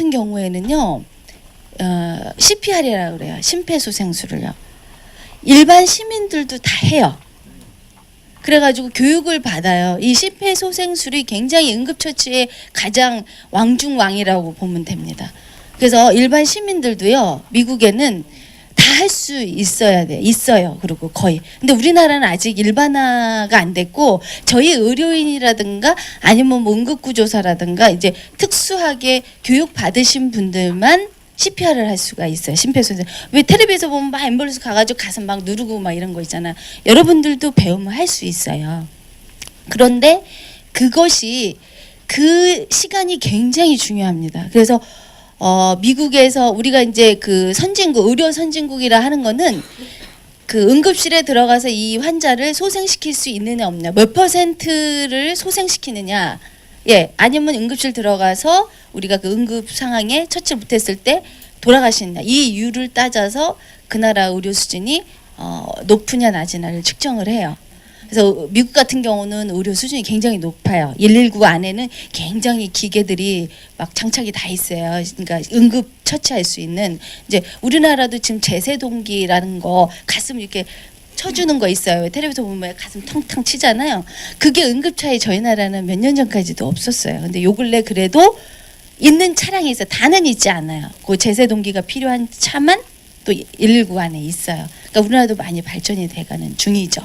같은 경우에는요, 어, CPR이라고 그래요. 심폐소생술을요. 일반 시민들도 다 해요. 그래가지고 교육을 받아요. 이 심폐소생술이 굉장히 응급처치의 가장 왕중왕이라고 보면 됩니다. 그래서 일반 시민들도요, 미국에는 다 할 수 있어야 돼. 있어요. 그리고 거의. 근데 우리나라는 아직 일반화가 안 됐고 저희 의료인이라든가 아니면 뭐 응급구조사라든가 이제 특수하게 교육 받으신 분들만 CPR을 할 수가 있어요. 심폐소생. 왜 텔레비에서 보면 막 앰뷸런스 가가지고 가슴 막 누르고 막 이런 거 있잖아. 여러분들도 배우면 할 수 있어요. 그런데 그것이 그 시간이 굉장히 중요합니다. 그래서 어, 미국에서 우리가 이제 그 선진국, 의료 선진국이라 하는 거는 그 응급실에 들어가서 이 환자를 소생시킬 수 있느냐 없느냐, 몇 퍼센트를 소생시키느냐, 예, 아니면 응급실 들어가서 우리가 그 응급 상황에 처치를 못했을 때 돌아가시느냐, 이 이유를 따져서 그 나라 의료 수준이 어, 높으냐 낮으냐를 측정을 해요. 그래서 미국 같은 경우는 의료 수준이 굉장히 높아요. 119 안에는 굉장히 기계들이 막 장착이 다 있어요. 그러니까 응급 처치할 수 있는 이제 우리나라도 지금 제세동기라는 거 가슴 이렇게 쳐주는 거 있어요. 텔레비전 보면 가슴 텅텅 치잖아요. 그게 응급차에 저희 나라는 몇 년 전까지도 없었어요. 근데 요 근래 그래도 있는 차량이 있어. 다는 있지 않아요. 그 제세 동기가 필요한 차만 또 119 안에 있어요. 그러니까 우리나라도 많이 발전이 돼가는 중이죠.